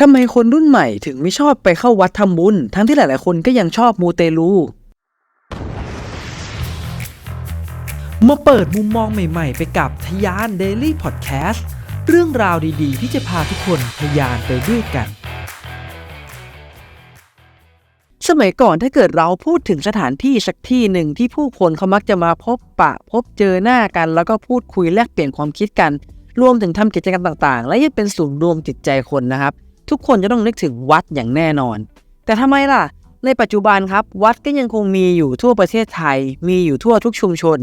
ทำไมคนรุ่นใหม่ถึงไม่ชอบไปเข้าวัดทำบุญ ทั้งที่หลาย ๆ คนก็ยังชอบมูเตลูมาเปิดมุมมองใหม่ ๆ ไปกับทยาน Daily Podcast เรื่องราวดี ๆ ที่จะพาทุกคนทยานไปด้วยกัน สมัยก่อนถ้าเกิดเราพูดถึงสถานที่สักที่หนึ่งที่ผู้คนเขามักจะมาพบปะ พบเจอหน้ากัน แล้วก็พูดคุยแลกเปลี่ยนความคิดกัน รวมถึงทำกิจกรรมต่าง ๆ และยังเป็นศูนย์รวมจิตใจคนนะครับ ทุกคนจะต้องนึกถึงวัดอย่างแน่นอน แต่ทำไมล่ะ ในปัจจุบันครับ วัดก็ยังคงมีอยู่ทั่วประเทศไทย มีอยู่ทั่วทุกชุมชน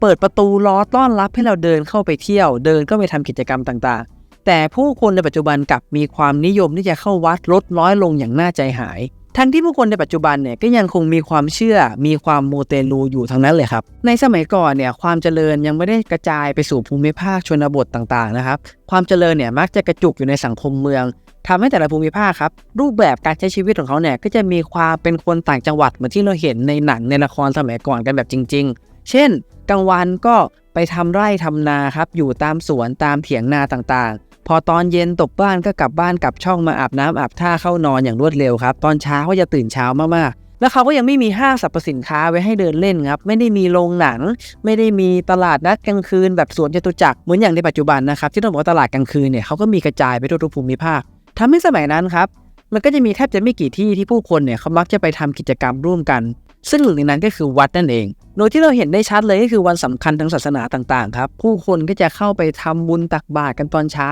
เปิดประตูรอต้อนรับให้เราเดินเข้าไปเที่ยว เดินก็ไปทำกิจกรรมต่างๆ แต่ผู้คนในปัจจุบันกลับมีความนิยมที่จะเข้าวัดลดน้อยลงอย่างน่าใจหาย ทั้งที่ผู้คนในปัจจุบันเนี่ยก็ยังคงมีความเชื่อ มีความโมเตลูอยู่ทั้งนั้นเลยครับ ในสมัยก่อนเนี่ยความเจริญยังไม่ได้กระจายไปสู่ภูมิภาคชนบทต่างๆนะครับ ความเจริญเนี่ยมักจะกระจุกอยู่ในสังคมเมือง ทำให้แต่ละภูมิภาคครับรูปแบบการใช้ชีวิตของเขาเนี่ยก็จะมีความเป็นคนต่างจังหวัดเหมือนที่เราเห็นในหนังในละครสมัยก่อนกันแบบจริง ๆ เช่นกลางวันก็ไปทำไร่ทำนาครับอยู่ตามสวนตามเถียงนาต่างๆ พอตอนเย็นตกบ้านก็กลับบ้านกลับช่องมาอาบน้ำอาบท่าเข้านอนอย่างรวดเร็วครับ ตอนเช้าก็จะตื่นเช้ามากๆแล้วเขาก็ยังไม่มีห้างสรรพสินค้าไว้ให้เดินเล่นครับ ไม่ได้มีโรงหนัง ไม่ได้มีตลาดนัดกลางคืนแบบสวนจตุจักรเหมือนอย่างในปัจจุบันนะครับ ที่ต้องบอกว่าตลาดกลางคืนเนี่ยเขาก็มีกระจายไปทั่วทุกภูมิภาค ทำให้สมัยนั้นครับ มันก็จะมีแทบจะไม่กี่ที่ที่ผู้คนเนี่ยเขามักจะไปทำกิจกรรมร่วมกัน ซึ่งหนึ่งในนั้นก็คือวัดนั่นเอง โดยที่เราเห็นได้ชัดเลยก็คือวันสำคัญทางศาสนาต่างๆ ครับ ผู้คนก็จะเข้าไปทำบุญตักบาตรกันตอนเช้า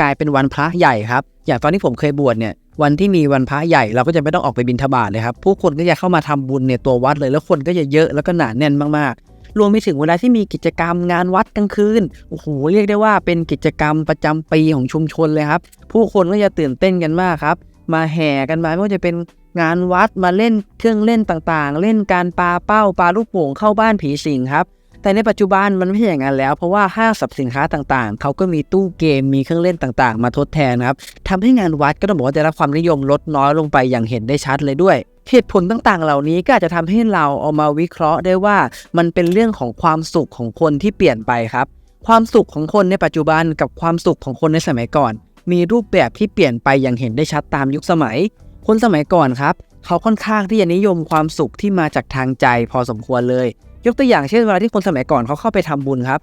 กลายเป็นวันพระใหญ่ครับ อย่างตอนที่ผมเคยบวชเนี่ยวันที่มีวันพระใหญ่เราก็จะไม่ต้องออกไปบิณฑบาตเลยครับ ผู้คนก็จะเข้ามาทำบุญในตัววัดเลย แล้วคนก็จะเยอะแล้วก็หนาแน่นมากๆ รวมไปถึงเวลาที่มีกิจกรรมงานวัดกลางคืนโอ้โหเรียกได้ว่าเป็นกิจกรรมประจำปีของชุมชนเลยครับ ผู้คนก็จะตื่นเต้นกันมากครับ มาแห่กันมาไม่ว่าจะเป็นงานวัดมาเล่นเครื่องเล่นต่างๆ เล่นการปาเป้าปาลูกโป่งเข้าบ้านผีสิงครับแต่ในปัจจุบันมันไม่ใช่อย่างนั้นแล้ว เพราะว่าห้างสรรพสินค้าต่างๆ เขาก็มีตู้เกมมีเครื่องเล่นต่างๆ มาทดแทนครับทำให้งานวัดก็ต้องบอกว่าได้รับความนิยมลดน้อยลงไปอย่างเห็นได้ชัดเลยด้วย เหตุผลต่างๆ เหล่านี้ก็อาจจะทำให้เราเอามาวิเคราะห์ได้ว่ามันเป็นเรื่องของความสุขของคนที่เปลี่ยนไปครับ ความสุขของคนในปัจจุบันกับความสุขของคนในสมัยก่อน มีรูปแบบที่เปลี่ยนไปอย่างเห็นได้ชัดตามยุคสมัย คนสมัยก่อนครับ เขาค่อนข้างที่จะนิยมความสุขที่มาจากทางใจพอสมควรเลย ยกตัวอย่างเช่นเวลาที่คนสมัยก่อนเขาเข้าไปทำบุญครับ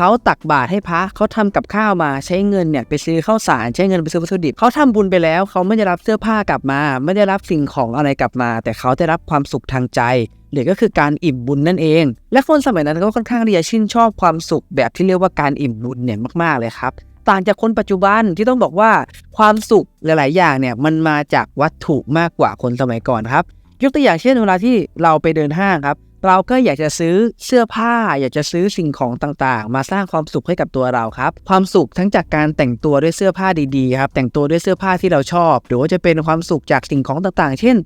เขาตักบาตรให้พระเขาทำกับข้าวมาใช้เงินเนี่ยไปซื้อข้าวสารใช้เงินไปซื้อวัตถุดิบเขาทำบุญไปแล้วเขาไม่ได้รับเสื้อผ้ากลับมา ไม่ได้รับสิ่งของอะไรกลับมา แต่เขาได้รับความสุขทางใจหรือก็คือการอิ่มบุญนั่นเอง และคนสมัยนั้นก็ค่อนข้างที่จะชื่นชอบความสุขแบบที่เรียกว่าการอิ่มบุญเนี่ยมากๆเลยครับต่างจากคนปัจจุบันที่ต้องบอกว่าความสุขหลาย ๆ อย่างเนี่ยมันมาจากวัตถุมากกว่าคนสมัยก่อนครับ ยกตัวอย่างเช่นเวลาที่เราไปเดินห้างครับ เราก็อยากจะซื้อเสื้อผ้า อยากจะซื้อสิ่งของต่างๆ มาสร้างความสุขให้กับตัวเราครับ ความสุขทั้งจากการแต่งตัวด้วยเสื้อผ้าดีๆครับแต่งตัวด้วยเสื้อผ้าที่เราชอบ หรือว่าจะเป็นความสุขจากสิ่งของต่างๆ เช่น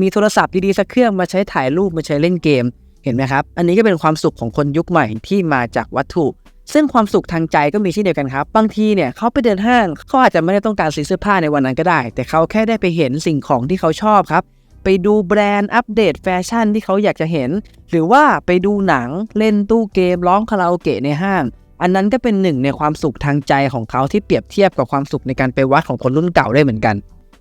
มีโทรศัพท์ดีๆสักเครื่องมาใช้ถ่ายรูปมาใช้เล่นเกม เห็นไหมครับ อันนี้ก็เป็นความสุขของคนยุคใหม่ที่มาจากวัตถุ ซึ่งความสุขทางใจก็มีเช่นเดียวกันครับ บางทีเนี่ยเขาไปเดินห้างเขาอาจจะไม่ได้ต้องการซื้อเสื้อผ้าในวันนั้นก็ได้ แต่เขาแค่ได้ไปเห็นสิ่งของที่เขาชอบครับ ไปดูแบรนด์อัปเดตแฟชั่นที่เขาอยากจะเห็น หรือว่าไปดูหนังเล่นตู้เกมร้องคาราโอเกะในห้าง อันนั้นก็เป็นหนึ่งในความสุขทางใจของเขาที่เปรียบเทียบกับความสุขในการไปวัดของคนรุ่นเก่าได้เหมือนกัน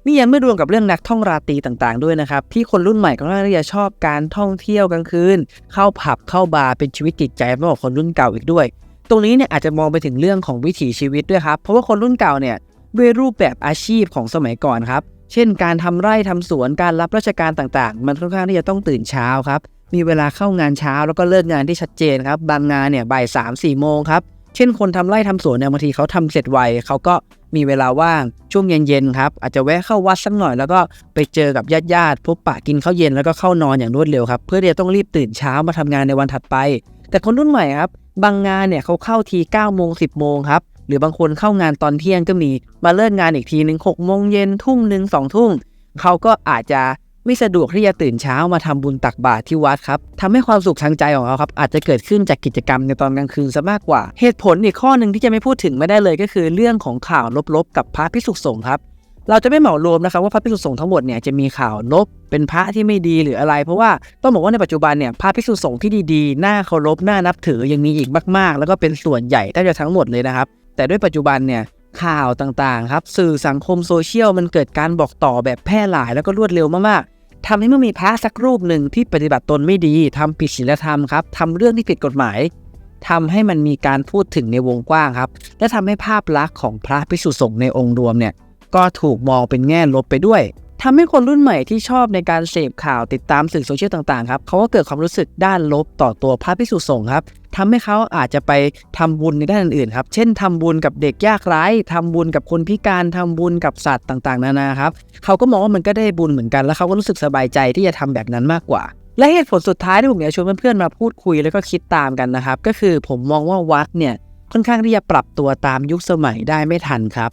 นี่ยังไม่รวมกับเรื่องนักท่องราตรีต่างๆ ด้วยนะครับ ที่คนรุ่นใหม่ก็น่าจะชอบการท่องเที่ยวกลางคืน เข้าผับเข้าบาร์เป็นชีวิตจิตใจมากกว่าคนรุ่นเก่าอีกด้วย ตรงนี้เนี่ยอาจจะมองไปถึงเรื่องของวิถีชีวิตด้วยครับ เพราะว่าคนรุ่นเก่าเนี่ยด้วยรูปแบบอาชีพของสมัยก่อนครับ เช่น การทำไร่ทำสวนการรับราชการต่างๆ มันค่อนข้างที่จะต้องตื่นเช้าครับ มีเวลาเข้างานเช้าแล้วก็เลิกงานที่ชัดเจนครับ บางงานเนี่ยบ่ายสามสี่โมงครับ เช่นคนทำไร่ทำสวนเนี่ยบางทีเขาทำเสร็จไวเขาก็มีเวลาว่างช่วงเย็นๆครับ อาจจะแวะเข้าวัดสักหน่อยแล้วก็ไปเจอกับญาติๆพบปะกินข้าวเย็นแล้วก็เข้านอนอย่างรวดเร็วครับ เพื่อที่จะต้องรีบตื่นเช้ามาทำงานในวันถัดไป แต่คนรุ่นใหม่ครับ บางงานเนี่ยเขาเข้าที9โมง10โมงครับ หรือบางคนเข้างานตอนเที่ยงก็มีมาเลิกงานอีกทีหนึ่ง6โมงเย็นทุ่มหนึ่งสองทุ่มเขาก็อาจจะไม่สะดวกที่จะตื่นเช้ามาทำบุญตักบาตรที่วัดครับทำให้ความสุขทางใจของเขาครับอาจจะเกิดขึ้นจากกิจกรรมในตอนกลางคืนซะมากกว่า เหตุผลอีกข้อหนึ่งที่จะไม่พูดถึงไม่ได้เลยก็คือ เรื่องของข่าวลบๆ กับพระพิสุสงฆ์ครับ เราจะไม่เหมารวมนะครับว่าพระภิกษุสงฆ์ทั้งหมดเนี่ยจะมีข่าวลบเป็นพระที่ไม่ดีหรืออะไร เพราะว่าต้องบอกว่าในปัจจุบันเนี่ยพระภิกษุสงฆ์ที่ดีๆน่าเคารพน่านับถือยังมีอีกมากๆ แล้วก็เป็นส่วนใหญ่แทบจะทั้งหมดเลยนะครับ แต่ด้วยปัจจุบันเนี่ยข่าวต่างๆครับสื่อสังคมโซเชียลมันเกิดการบอกต่อแบบแพร่หลายแล้วก็รวดเร็วมากๆทำให้เมื่อมีพระสักรูปหนึ่งที่ปฏิบัติตนไม่ดีทำผิดศีลธรรมครับทำเรื่องที่ผิดกฎหมายทำให้มันมีการพูดถึงในวงกว้างครับ และทำให้ภาพลักษณ์ของพระภิกษุสงฆ์ในองค์รวมเนี่ยก็ถูกมองเป็นแง่ลบไปด้วย ทำให้คนรุ่นใหม่ที่ชอบในการเสพข่าวติดตามสื่อโซเชียลต่างๆครับเขาก็เกิดความรู้สึกด้านลบต่อตัวพระภิกษุสงฆ์ครับทำให้เขาอาจจะไปทำบุญในด้านอื่นๆครับ เช่นทำบุญกับเด็กยากไร้ทำบุญกับคนพิการทำบุญกับสัตว์ต่างๆ นานาครับเขาก็มองว่ามันก็ได้บุญเหมือนกัน แล้วเขาก็รู้สึกสบายใจที่จะทำแบบนั้นมากกว่า และเหตุผลสุดท้ายที่ผมอยากชวนเพื่อนๆมาพูดคุยแล้วก็คิดตามกันนะครับ ก็คือผมมองว่าวัดเนี่ยค่อนข้างที่จะปรับตัวตามยุคสมัยได้ไม่ทันครับ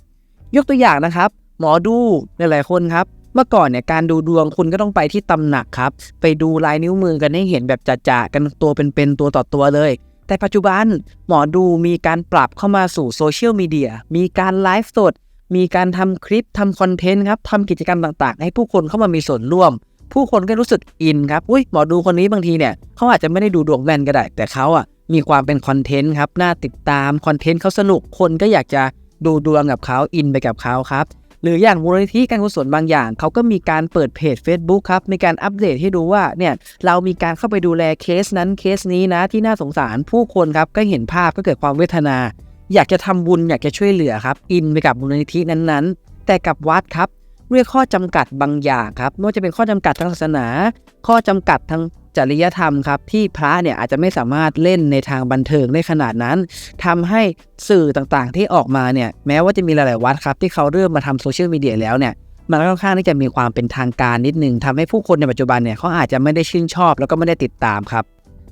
ยกตัวอย่างนะครับ หมอดูหลายๆคนครับ เมื่อก่อนเนี่ยการดูดวงคุณก็ต้องไปที่ตำหนักครับ ไปดูลายนิ้วมือกันให้เห็นแบบจะๆกันตัวเป็นๆตัวต่อตัวเลย แต่ปัจจุบันหมอดูมีการปรับเข้ามาสู่โซเชียลมีเดียมีการไลฟ์สดมีการทำคลิปทำคอนเทนต์ครับทำกิจกรรมต่างๆ ให้ผู้คนเข้ามามีส่วนร่วม ผู้คนก็รู้สึกอินครับอุ้ยหมอดูคนนี้บางทีเนี่ยเขาอาจจะไม่ได้ดูดวงแม่นก็ได้ แต่เขาอะมีความเป็นคอนเทนต์ครับน่าติดตามคอนเทนต์เขาสนุกคนก็อยากจะดูดวงกับเขาอินไปกับเขาครับ หรืออย่างมูลนิธิการกุศลบางอย่าง เขาก็มีการเปิดเพจ Facebook ครับมีการอัปเดตให้ดูว่าเนี่ยเรามีการเข้าไปดูแลเคสนั้นเคสนี้นะที่น่าสงสารผู้คนครับก็เห็นภาพก็เกิดความเวทนา อยากจะทำบุญอยากจะช่วยเหลือครับอินไปกับมูลนิธินั้นๆ แต่กับวัดครับด้วยข้อจำกัดบางอย่างครับไม่ว่าจะเป็นข้อจำกัดทางศาสนา ข้อจำกัดทาง จริยธรรมครับที่พระเนี่ยอาจจะไม่สามารถเล่นในทางบันเทิงได้ขนาดนั้นทำให้สื่อต่างๆที่ออกมาเนี่ยแม้ว่าจะมีหลายๆวัดครับที่เขาเริ่มมาทำโซเชียลมีเดียแล้วเนี่ยมันก็ค่อนข้างที่จะมีความเป็นทางการนิดนึงทำให้ผู้คนในปัจจุบันเนี่ยเขาอาจจะไม่ได้ชื่นชอบ แล้วก็ไม่ได้ติดตามครับ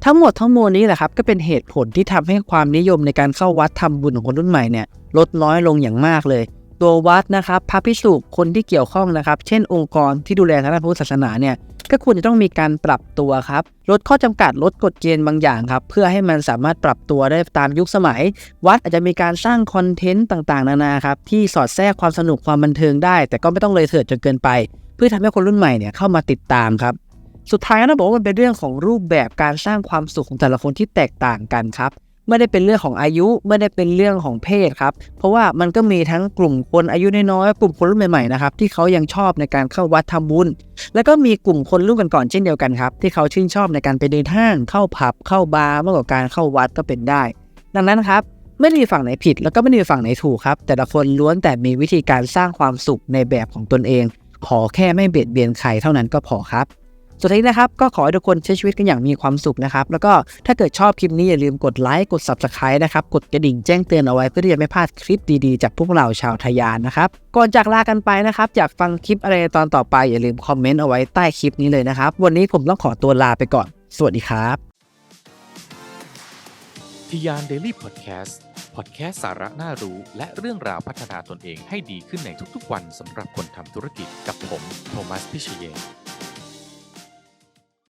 ทั้งหมดทั้งมวลนี้แหละครับก็เป็นเหตุผลที่ทำให้ความนิยมในการเข้าวัดทำบุญของคนรุ่นใหม่เนี่ยลดน้อยลงอย่างมากเลย ตัววัดนะครับพระภิกษุคนที่เกี่ยวข้องนะครับ เช่นองค์กรที่ดูแลทางด้านพุทธศาสนาเนี่ย ก็ควรจะต้องมีการปรับตัวครับ ลดข้อจำกัดลดกฎเกณฑ์บางอย่างครับ เพื่อให้มันสามารถปรับตัวได้ตามยุคสมัย วัดอาจจะมีการสร้างคอนเทนต์ต่างๆ นานาครับ ที่สอดแทรกความสนุกความบันเทิงได้ แต่ก็ไม่ต้องเลยเถิดจนเกินไป เพื่อทำให้คนรุ่นใหม่เนี่ยเข้ามาติดตามครับสุดท้ายนะบอกว่ามันเป็นเรื่องของรูปแบบการสร้างความสุขของแต่ละคนที่แตกต่างกันครับ ไม่ได้เป็นเรื่องของอายุไม่ได้เป็นเรื่องของเพศครับ เพราะว่ามันก็มีทั้งกลุ่มคนอายุน้อยๆกลุ่มคนรุ่นใหม่ๆนะครับที่เขายังชอบในการเข้าวัดทำบุญ แล้วก็มีกลุ่มคนรุ่นก่อนๆเช่นเดียวกันครับที่เขาชื่นชอบในการไปเดินห้างเข้าผับเข้าบาร์มากกว่าการเข้าวัดก็เป็นได้ ดังนั้นครับไม่มีฝั่งไหนผิดแล้วก็ไม่มีฝั่งไหนถูกครับ แต่ละคนล้วนแต่มีวิธีการสร้างความสุขในแบบของตนเอง ขอแค่ไม่เบียดเบียนใครเท่านั้นก็พอครับ สุดท้ายนะครับก็ขอให้ทุกคนใช้ชีวิตกันอย่างมีความสุขนะครับ แล้วก็ถ้าเกิดชอบคลิปนี้อย่าลืมกดไลค์กด Subscribe นะครับ กดกระดิ่งแจ้งเตือนเอาไว้เพื่อที่จะไม่พลาดคลิปดีๆ จากพวกเราชาวทยานนะครับ ก่อนจากลากันไปนะครับอยากฟังคลิปอะไรตอนต่อไปอย่าลืมคอมเมนต์เอาไว้ใต้คลิปนี้เลยนะครับ วันนี้ผมต้องขอตัวลาไปก่อน สวัสดีครับทยานเดลี่พอดแคสต์พอดแคสต์สาระน่ารู้ และเรื่องราวพัฒนาตนเองให้ดีขึ้นในทุกๆ วันสำหรับคนทำธุรกิจกับผม โทมัส พิเชย